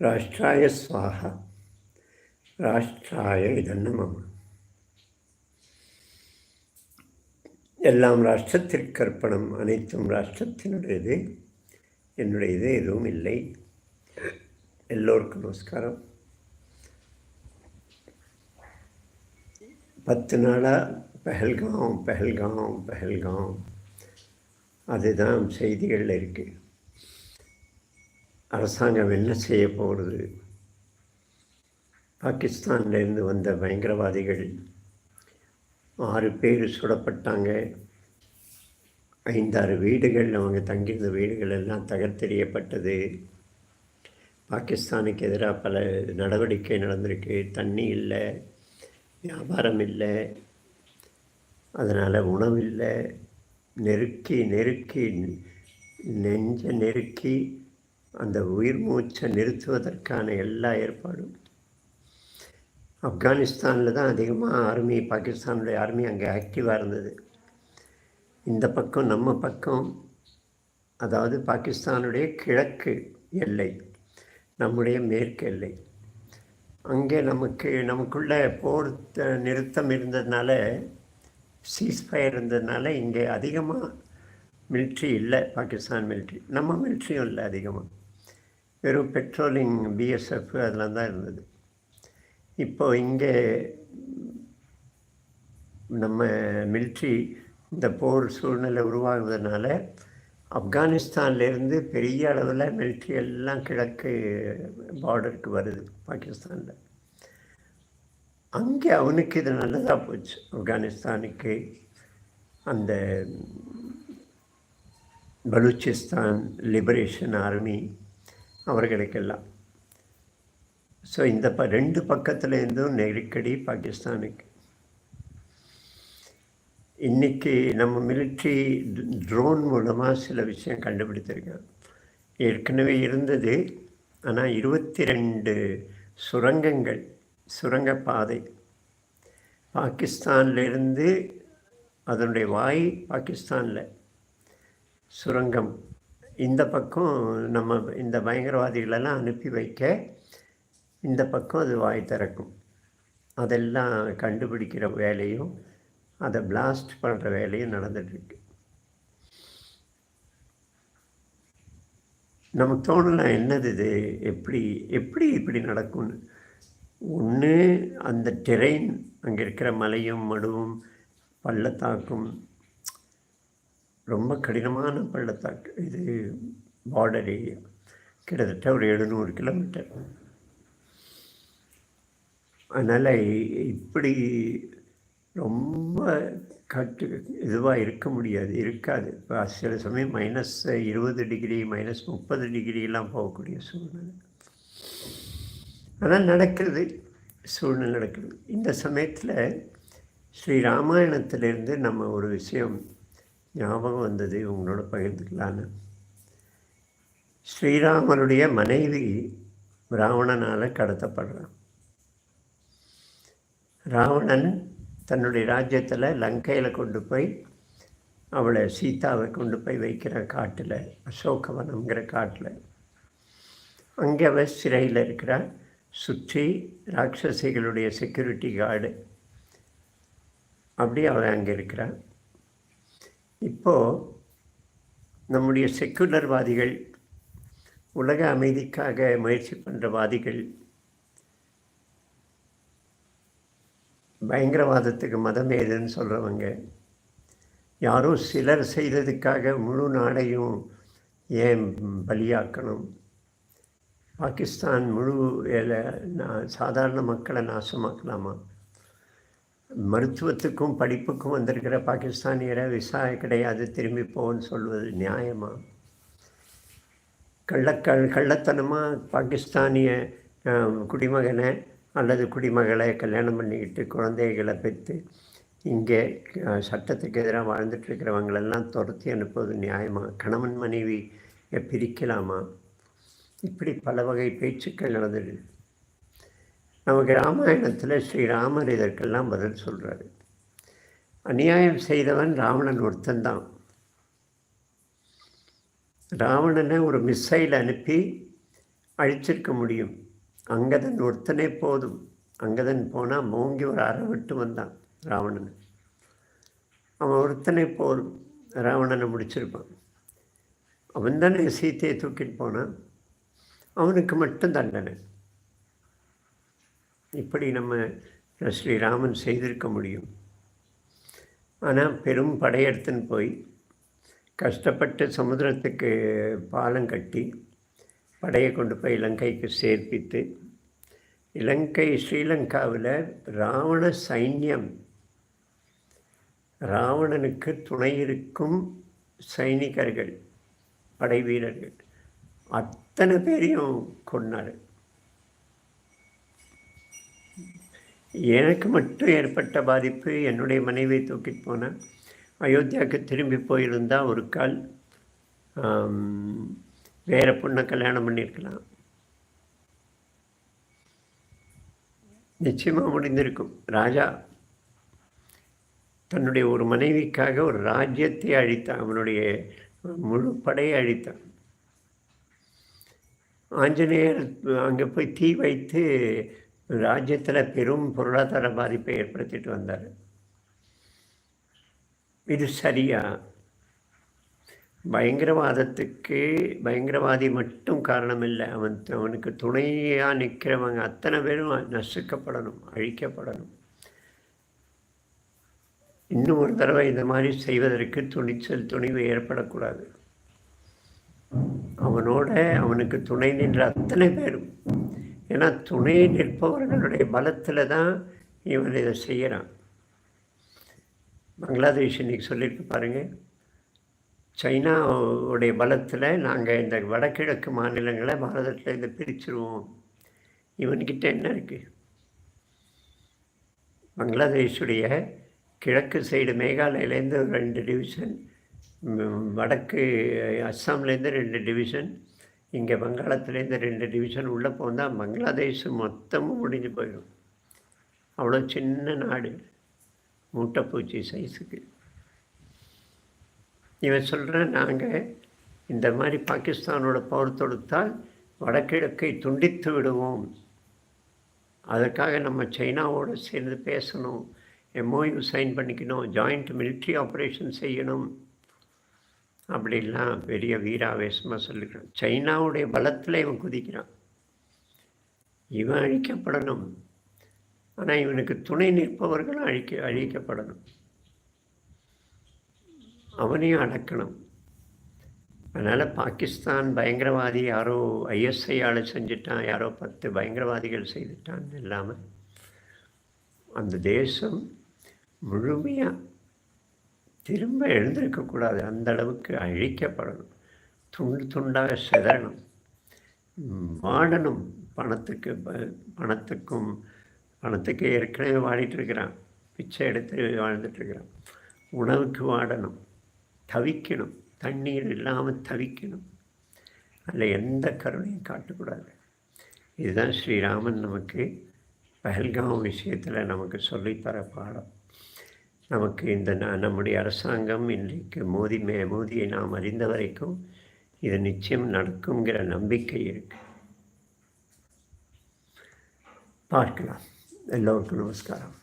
ராஷ்டிராய ஸ்வாஹா ராஷ்டிராய இதன்னமம் எல்லாம் ராஷ்டிரத்திற்கு அர்ப்பணம் அனைத்தும் ராஷ்டிரத்தினுடையது. என்னுடையது எதுவும் இல்லை. எல்லோருக்கும் நமஸ்காரம். பத்து நாளாக பெஹல்காம் பெஹல்காம் பெஹல்காம். அதுதான் செய்திகளில் இருக்குது அரசாங்கம் என்ன செய்ய போகிறது பாகிஸ்தான்லேருந்து வந்த பயங்கரவாதிகள் ஆறு பேர் சுடப்பட்டாங்க. ஐந்தாறு வீடுகள் அவங்க தங்கியிருந்த வீடுகள் எல்லாம் தகர்த்தெறியப்பட்டது. பாகிஸ்தானுக்கு எதிராக பல நடவடிக்கை நடந்திருக்கு. தண்ணி இல்லை வியாபாரம் இல்லை அதனால் உணவில்லை நெருக்கி நெருக்கி நெஞ்ச நெருக்கி அந்த உயிர் மூச்சை நிறுத்துவதற்கான எல்லா ஏற்பாடும். ஆப்கானிஸ்தானில் தான் அதிகமாக ஆர்மி பாகிஸ்தானுடைய ஆர்மி அங்கே ஆக்டிவாக இருந்தது. இந்த பக்கம் நம்ம பக்கம் அதாவது பாகிஸ்தானுடைய கிழக்கு எல்லை நம்முடைய மேற்கு எல்லை. அங்கே நமக்கு நமக்குள்ளே போர் நிறுத்தம் இருந்ததுனால சீஸ்ஃபயர் இருந்ததுனால இங்கே அதிகமாக மிலிட்ரி இல்லை பாகிஸ்தான் மிலிட்ரி நம்ம மிலிட்ரியும் இல்லை அதிகமாக வெறும் பெட்ரோலிங் பிஎஸ்எஃப் அதெல்லாம் தான் இருந்தது. இப்போ இங்கே நம்ம மிலிட்ரி இந்த போர் சூழ்நிலை உருவாகுறதுனால ஆப்கானிஸ்தான்லேருந்து பெரிய அளவில் மிலிட்ரி எல்லாம் கிழக்கு பார்டருக்கு வருது பாகிஸ்தானில். அங்கே அவனுக்கு இது நல்லதாக போச்சு. ஆப்கானிஸ்தானுக்கு அந்த பலூச்சிஸ்தான் லிபரேஷன் ஆர்மி அவர்களுக்கெல்லாம். ஸோ இந்த ப ரெண்டு பக்கத்தில் இருந்தும் நெருக்கடி பாகிஸ்தானுக்கு. இன்றைக்கி நம்ம மிலிட்ரி ட்ரோன் மூலமாக சில விஷயம் கண்டுபிடித்திருக்கோம் ஏற்கனவே இருந்தது ஆனால் இருபத்தி ரெண்டு சுரங்கங்கள் சுரங்கப்பாதை. பாகிஸ்தான்லேருந்து அதனுடைய வாய் பாகிஸ்தானில். சுரங்கம். இந்த பக்கம் நம்ம இந்த பயங்கரவாதிகளெல்லாம் அனுப்பி வைக்க இந்த பக்கம் அது வாய் திறக்கும். அதெல்லாம் கண்டுபிடிக்கிற வேலையும் அதை பிளாஸ்ட் பண்ணுற வேலையும் நடந்துகிட்ருக்கு நமக்கு தோணலாம் என்னது இது? எப்படி எப்படி இப்படி நடக்கும்னு? ஒன்று அந்த டெரெயின் அங்கே இருக்கிற மலையும் மடுவும் பள்ளத்தாக்கும் ரொம்ப கடினமான பள்ளத்தாக்கு. இது பார்டர் ஏரியா கிட்டத்தட்ட ஒரு எழுநூறு கிலோமீட்டர் அதனால் இப்படி ரொம்ப கட்டு இதுவாக இருக்க முடியாது இருக்காது. இப்போ சில சமயம் மைனஸ் இருபது டிகிரி மைனஸ் முப்பது டிகிரிலாம் போகக்கூடிய சூழ்நிலை. ஆனால் நடக்கிறது சூழ்நிலை நடக்கிறது இந்த சமயத்தில் ஸ்ரீ ராமாயணத்திலேருந்து நம்ம ஒரு விஷயம் ஞாபகம் வந்தது உங்களோட பகிர்ந்துக்கலான்னு. ஸ்ரீராமருடைய மனைவி ராவணனால் கடத்தப்படுறான். ராவணன் தன்னுடைய ராஜ்யத்தில் லங்கையில் கொண்டு போய் அவளை சீதாவை கொண்டு போய் வைக்கிற காட்டில் அசோகவனம்ங்கிற காட்டில் அங்கே அவள் சிறையில் இருக்கிற. சுற்றி ராட்சசிகளுடைய செக்யூரிட்டி கார்டு அப்படி அவள் அங்கே இருக்கிறாள் இப்போது நம்முடைய செக்குலர்வாதிகள் உலக அமைதிக்காக முயற்சி பண்ணுற வாதிகள் பயங்கரவாதத்துக்கு மதம் ஏதுன்னு சொல்கிறவங்க யாரோ சிலர் செய்ததுக்காக முழு நாடையும் ஏன் பலியாக்கணும்? பாகிஸ்தான் முழு சாதாரண மக்களை நாசமாக்கலாமா? மருத்துவத்துக்கும் படிப்புக்கும் வந்திருக்கிற பாகிஸ்தானியரை விசா கிடையாது திரும்பி போன்னு சொல்வது நியாயமா? கள்ளக்கள் கள்ளத்தனமாக பாகிஸ்தானிய குடிமகனை அல்லது குடிமகளை கல்யாணம் பண்ணிக்கிட்டு குழந்தைகளை பெற்று இங்கே சட்டத்துக்கு எதிராக வாழ்ந்துட்டுருக்கிறவங்களெல்லாம் துரத்தி அனுப்புவது நியாயமாக கணவன் மனைவி பிரிக்கலாமா? இப்படி பல வகை பேச்சுக்கள் நடந்தது நமக்கு ராமாயணத்தில் ஸ்ரீராமர் இதற்கெல்லாம் பதில் சொல்கிறாரு அநியாயம் செய்தவன் ராவணன் ஒருத்தன்தான். ராவணனை ஒரு மிசைல் அனுப்பி அழிச்சிருக்க முடியும். அங்கதன் ஒருத்தனே போதும். அங்கதன் போனால் மூங்கி ஒரு அறை விட்டு வந்தான் ராவணன். அவன் ஒருத்தனே போதும். ராவணனை முடிச்சிருப்பான். அவன் தானே சீத்தையை தூக்கிட்டு போனான். அவனுக்கு மட்டும் தண்டனை. இப்படி நம்ம ஸ்ரீராமன் செய்திருக்க முடியும். ஆனால் பெரும் படையெடுத்துன்னு போய் கஷ்டப்பட்டு சமுத்திரத்துக்கு பாலம் கட்டி படையை கொண்டு போய் இலங்கைக்கு சேர்ப்பித்து இலங்கை ஸ்ரீலங்காவில் ராவண சைன்யம் ராவணனுக்கு துணை இருக்கும் சைனிகர்கள் படை வீரர்கள் அத்தனை பேரையும் கொண்டாரு எனக்கு மட்டும் ஏற்பட்ட பாதிப்பு என்னுடைய மனைவியை தூக்கிட்டு போனேன். அயோத்தியாவுக்கு திரும்பி போயிருந்தால் ஒரு கால் வேறு பொண்ணை கல்யாணம் பண்ணியிருக்கலாம். நிச்சயமாக முடிந்திருக்கும். ராஜா தன்னுடைய ஒரு மனைவிக்காக ஒரு ராஜ்யத்தை அழித்தான். அவனுடைய முழு படையை அழித்தான். ஆஞ்சநேயர் அங்கே போய் தீ வைத்து ராஜ்யத்தில் பெரும் பொருளாதார பாதிப்பை ஏற்படுத்திட்டு வந்தார். இது சரியா? பயங்கரவாதத்துக்கு பயங்கரவாதி மட்டும் காரணம் இல்லை அவன் அவனுக்கு துணையாக நிற்கிறவங்க அத்தனை பேரும் நசுக்கப்படணும் அழிக்கப்படணும். இன்னும் ஒரு தடவை இந்த மாதிரி செய்வதற்கு துணிச்சல் துணிவு ஏற்படக்கூடாது. அவனோட அவனுக்கு துணை நின்ற அத்தனை பேரும் ஏன்னா துணை நிற்பவர்களுடைய பலத்தில் தான் இவன் இதை செய்கிறான் பங்களாதேஷ் இன்றைக்கி சொல்லியிருக்கு பாருங்கள் சைனாவுடைய பலத்தில் நாங்கள் இந்த வடகிழக்கு மாநிலங்களை பாரதத்தில் இதை பிரிச்சுருவோம். இவன்கிட்ட என்ன இருக்குது பங்களாதேஷுடைய கிழக்கு சைடு மேகாலயிலேருந்து ரெண்டு டிவிஷன் வடக்கு அஸ்ஸாம்லேருந்து ரெண்டு டிவிஷன் இங்கே வங்காளத்துலேருந்து ரெண்டு டிவிஷன் உள்ளே போனால் பங்களாதேஷ் மொத்தமும் முடிஞ்சு போயிடும். அவ்வளோ சின்ன நாடு. மூட்டைப்பூச்சி சைஸுக்கு இவன் சொல்கிறேன் நாங்கள் இந்த மாதிரி பாகிஸ்தானோட பவர் தொடுத்தால் வடகிழக்கை துண்டித்து விடுவோம். அதற்காக நம்ம சைனாவோடு சேர்ந்து பேசணும். எம்ஓயு சைன் பண்ணிக்கணும். ஜாயிண்ட் மிலிட்ரி ஆப்ரேஷன் செய்யணும். அப்படிலாம் பெரிய வீராவேசமாக சொல்லிக்கிறான் சைனாவுடைய பலத்தில் இவன் குதிக்கிறான். இவன் அழிக்கப்படணும். ஆனால் இவனுக்கு துணை நிற்பவர்களும் அழிக்க அழிக்கப்படணும். அவனையும் அடக்கணும். அதனால் பாகிஸ்தான் பயங்கரவாதி யாரோ ஐஎஸ்ஐயால் செஞ்சுட்டான் யாரோ பத்து பயங்கரவாதிகள் செய்துட்டான்னு இல்லாமல் அந்த தேசம் முழுமையாக திரும்ப எழுந்திருக்கக்கூடாது அந்த அளவுக்கு அழிக்கப்படணும். துண்டு துண்டாக சிதறணும். வாடணும் பணத்துக்கு பணத்துக்கும் பணத்துக்கு ஏற்கனவே வாடிட்டுருக்கிறான் பிச்சை எடுத்து வாழ்ந்துட்டுருக்கிறான் உணவுக்கு வாடணும். தவிக்கணும். தண்ணீர் இல்லாமல் தவிக்கணும். அதில் எந்த கருணையும் காட்டக்கூடாது. இதுதான் ஸ்ரீராமன் நமக்கு பஹல்காம் விஷயத்தில் நமக்கு சொல்லித்தர பாடம். நமக்கு இந்த நம்முடைய அரசாங்கம் இன்றைக்கு மோதி மே மோதியை நாம் அறிந்த வரைக்கும் இது நிச்சயம் நடக்குங்கிற நம்பிக்கை இருக்கு. பார்க்கலாம். எல்லோருக்கும் நமஸ்காரம்.